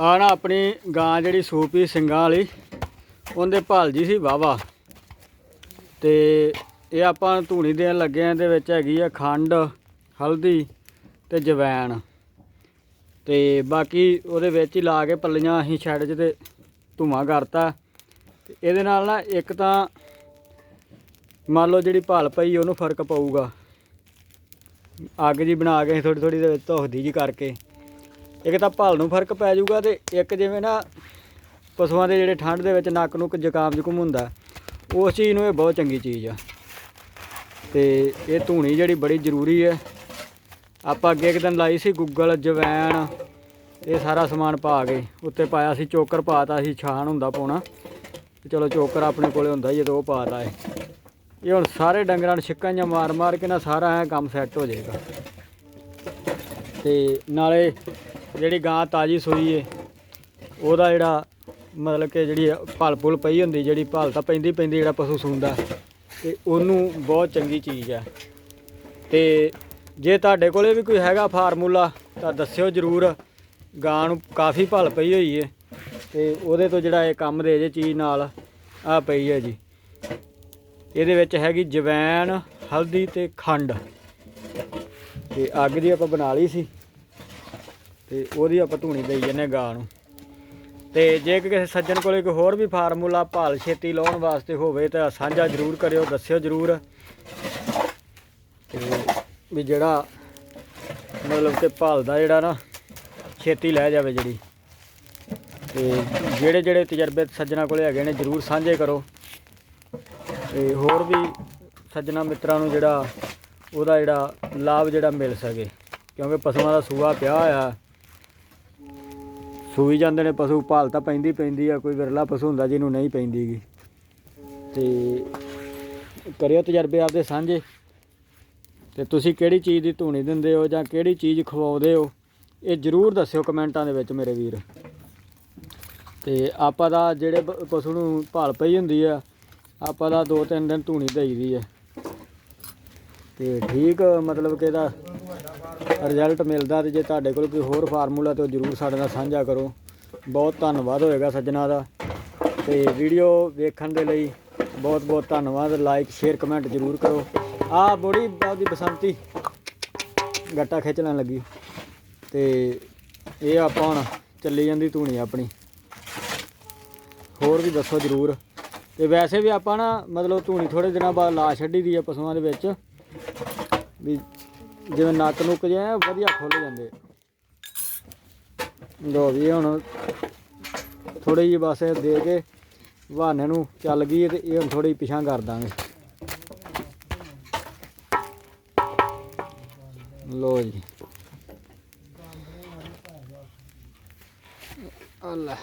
ਆ ਨਾ ਆਪਣੀ ਗਾਂ ਜਿਹੜੀ ਸੂਪੀ ਸਿੰਘਾਂ ਵਾਲੀ, ਉਹਦੇ ਭਾਲ ਜੀ ਸੀ ਵਾਵਾ ਤੇ ਇਹ ਆਪਾਂ ਧੂਣੀ ਦੇਣ ਲੱਗੇ ਆਂ, ਇਹਦੇ ਵਿੱਚ ਹੈਗੀ ਆ ਖੰਡ, ਹਲਦੀ ਤੇ ਜਵੈਣ। ਤੇ ਬਾਕੀ ਉਹਦੇ ਵਿੱਚ ਹੀ ਲਾ ਕੇ ਪੱਲੀਆਂ ਅਸੀਂ ਛੱਡ 'ਚ ਤੇ ਧੂਆਂ ਕਰਤਾ। ਤੇ ਇਹਦੇ ਨਾਲ ਨਾ ਇੱਕ ਤਾਂ ਮੰਨ ਲਓ ਜਿਹੜੀ ਭਾਲ ਪਈ, ਉਹਨੂੰ ਫ਼ਰਕ ਪਊਗਾ। ਅੱਗ ਜੀ ਬਣਾ ਕੇ ਥੋੜੀ ਥੋੜੀ ਦੇ ਵਿੱਚ ਧੁਖਦੀ ਜੀ ਕਰਕੇ। ਇੱਕ ਤਾਂ ਭਾਲ ਨੂੰ ਫ਼ਰਕ ਪੈ ਜਾਊਗਾ ਤੇ ਇੱਕ ਜਿਵੇਂ ਨਾ ਪਸ਼ੂਆਂ ਦੇ ਜਿਹੜੇ ਠੰਡ ਦੇ ਵਿੱਚ ਨੱਕ ਨੂੰ ਜ਼ੁਕਾਮ ਜ਼ੁਕਮ ਹੁੰਦਾ, ਉਸ ਚੀਜ਼ ਨੂੰ ਇਹ ਬਹੁਤ ਚੰਗੀ ਚੀਜ਼ ਆ। ਤੇ ਇਹ ਧੂਣੀ ਜਿਹੜੀ ਬੜੀ ਜ਼ਰੂਰੀ ਹੈ। ਆਪਾਂ ਅੱਗੇ ਇੱਕ ਦਿਨ ਲਾਈ ਸੀ ਗੁੱਗਲ ਜਵੈਣ, ਇਹ ਸਾਰਾ ਸਮਾਨ ਪਾ ਕੇ, ਉੱਤੇ ਪਾਇਆ ਸੀ ਚੋਕਰ, ਪਾਤਾ ਸੀ, ਛਾਣ ਹੁੰਦਾ ਪਾਉਣਾ। ਚਲੋ ਚੋਕਰ ਆਪਣੇ ਕੋਲੇ ਹੁੰਦਾ ਹੀ ਜਦੋਂ ਉਹ ਪਾਤਾ ਹੈ ਇਹ ਹੁਣ ਸਾਰੇ ਡੰਗਰਾਂ ਨੂੰ ਛਿੱਕਾਂ ਜਾਂ ਮਾਰ ਮਾਰ ਕੇ ਨਾ ਸਾਰਾ ਐ ਕੰਮ ਸੈੱਟ ਹੋ ਜਾਏਗਾ। ਤੇ ਨਾਲੇ ਜਿਹੜੀ ਗਾਂ ਤਾਜੀ ਸੂਈ ਏ, ਉਹਦਾ ਜਿਹੜਾ ਮਤਲਬ ਕਿ ਜਿਹੜੀ ਭਲ ਭੁਲ ਪਈ ਹੁੰਦੀ, ਜਿਹੜੀ ਭਲ ਤਾਂ ਪੈਂਦੀ ਪੈਂਦੀ ਜਿਹੜਾ ਪਸ਼ੂ ਸੂੰਦਾ, ਤੇ ਉਹਨੂੰ ਬਹੁਤ ਚੰਗੀ ਚੀਜ਼ ਹੈ ਤੇ ਜੇ ਤੁਹਾਡੇ ਕੋਲੇ ਵੀ ਕੋਈ ਹੈਗਾ ਫਾਰਮੂਲਾ, ਤਾਂ ਦੱਸਿਓ ਜਰੂਰ, ਗਾਂ ਨੂੰ ਕਾਫੀ ਭਲ ਪਈ ਹੋਈ ਏ, ਤੇ ਉਹਦੇ ਤੋਂ ਜਿਹੜਾ ਇਹ ਕੰਮ ਦੇ ਜੇ ਚੀਜ਼ ਨਾਲ ਆ ਪਈ ਹੈ ਜੀ। ਇਹਦੇ ਵਿੱਚ ਹੈਗੀ ਜਵੈਣ, ਹਲਦੀ ਤੇ ਖੰਡ। ਤੇ ਅੱਗ ਦੀ ਆਪਾਂ ਬਣਾ ਲਈ ਸੀ। ਤੇ ਉਹਦੀ ਆਪਾਂ ਧੂਣੀ ਦੇਈ ਜੰਨੇ ਗਾਂ ਨੂੰ। ਤੇ ਜੇ ਕਿਸੇ ਸੱਜਣ ਕੋਲੇ ਕੋਈ ਹੋਰ ਵੀ ਫਾਰਮੂਲਾ ਭਾਲ ਛੇਤੀ ਲਾਉਣ ਵਾਸਤੇ ਹੋਵੇ ਤਾਂ ਸਾਂਝਾ ਜ਼ਰੂਰ ਕਰਿਓ, ਦੱਸਿਓ ਜ਼ਰੂਰ। ਤੇ ਵੀ ਜਿਹੜਾ ਮਤਲਬ ਕਿ ਭਾਲ ਦਾ ਜਿਹੜਾ ਨਾ, ਛੇਤੀ ਲੈ ਜਾਵੇ ਜਿਹੜੀ। ਤੇ ਜਿਹੜੇ ਜਿਹੜੇ ਤਜਰਬੇ ਸੱਜਣਾ ਕੋਲੇ ਹੈਗੇ ਨੇ, ਜ਼ਰੂਰ ਸਾਂਝੇ ਕਰੋ। ਤੇ ਹੋਰ ਵੀ ਸੱਜਣਾ ਮਿੱਤਰਾਂ ਨੂੰ ਜਿਹੜਾ ਉਹਦਾ ਜਿਹੜਾ ਲਾਭ ਜਿਹੜਾ ਮਿਲ ਸਕੇ। ਕਿਉਂਕਿ ਪਸ਼ੂਆਂ ਦਾ ਸੂਆ ਪਿਆ ਹੋਇਆ। ਸੂਈ ਜਾਂਦੇ ਨੇ, ਪਸ਼ੂ ਭਾਲ ਤਾਂ ਪੈਂਦੀ ਪੈਂਦੀ ਆ, ਕੋਈ ਵਿਰਲਾ ਪਸ਼ੂ ਹੁੰਦਾ ਜਿਹਨੂੰ ਨਹੀਂ ਪੈਂਦੀਗੀ। ਤੇ ਕਰਿਓ ਤਜਰਬੇ ਆਪਦੇ ਸਾਂਝੇ। ਤੇ ਤੁਸੀਂ ਕਿਹੜੀ ਚੀਜ਼ ਦੀ ਧੂਣੀ ਦਿੰਦੇ ਹੋ ਜਾਂ ਕਿਹੜੀ ਚੀਜ਼ ਖਵਾਉਂਦੇ ਹੋ, ਇਹ ਜਰੂਰ ਦੱਸਿਓ ਕਮੈਂਟਾਂ ਦੇ ਵਿੱਚ ਮੇਰੇ ਵੀਰ। ਤੇ ਆਪਾਂ ਦਾ ਜਿਹੜੇ ਪਸ਼ੂ ਨੂੰ ਭਾਲ ਪਈ ਹੁੰਦੀ ਆ ਆਪਾਂ ਦਾ ਦੋ ਤਿੰਨ ਦਿਨ ਧੂਣੀ ਦੇਈਦੀ ਹੈ ਤੇ ਠੀਕ ਮਤਲਬ ਕਿ ਇਹਦਾ ਰਿਜ਼ਲਟ ਮਿਲਦਾ ਤੇ ਜੇ ਤੁਹਾਡੇ ਕੋਲ ਕੋਈ ਹੋਰ ਫਾਰਮੂਲਾ ਤੇ ਉਹ ਜਰੂਰ ਸਾਡੇ ਨਾਲ ਸਾਂਝਾ ਕਰੋ। ਬਹੁਤ ਧੰਨਵਾਦ ਹੋਏਗਾ ਸੱਜਣਾ ਦਾ। ਤੇ ਵੀਡੀਓ ਵੇਖਣ ਦੇ ਲਈ ਬਹੁਤ ਬਹੁਤ ਧੰਨਵਾਦ। ਲਾਈਕ ਸ਼ੇਅਰ ਕਮੈਂਟ ਜਰੂਰ ਕਰੋ। ਆ ਬੜੀ ਬਾਦੀ ਬਸੰਤੀ ਗੱਟਾ ਖਿੱਚਣ ਲੱਗੀ। ਤੇ ਇਹ ਆਪਾਂ ਹੁਣ ਚੱਲੀ ਜਾਂਦੀ ਧੂਣੀ ਆਪਣੀ। ਹੋਰ ਵੀ ਦੱਸੋ ਜਰੂਰ। ਤੇ ਵੈਸੇ ਵੀ ਆਪਾਂ ਨਾ ਮਤਲਬ ਧੂਣੀ ਥੋੜੇ ਦਿਨਾਂ ਬਾਅਦ ਲਾ ਛੱਡੀ ਦੀ ਆ ਪਸ਼ੂਆਂ ਦੇ ਵਿੱਚ। ਵੀ ਜਿਵੇਂ ਨੱਕ ਨੁੱਕ ਜੇ ਵਧੀਆ ਖੁੱਲ ਜਾਂਦੇ। ਲੋ ਵੀ ਹੁਣ ਥੋੜੀ ਜਿਹੀ ਬਸ ਦੇ ਕੇ ਬਹਾਨੇ ਨੂੰ ਚੱਲ ਗਈ ਹੈ ਤੇ ਇਹ ਹੁਣ ਥੋੜੀ ਪਿਛਾਂ ਕਰ ਦਾਂਗੇ। ਲੋ ਜੀ। ਅੱਲਾ।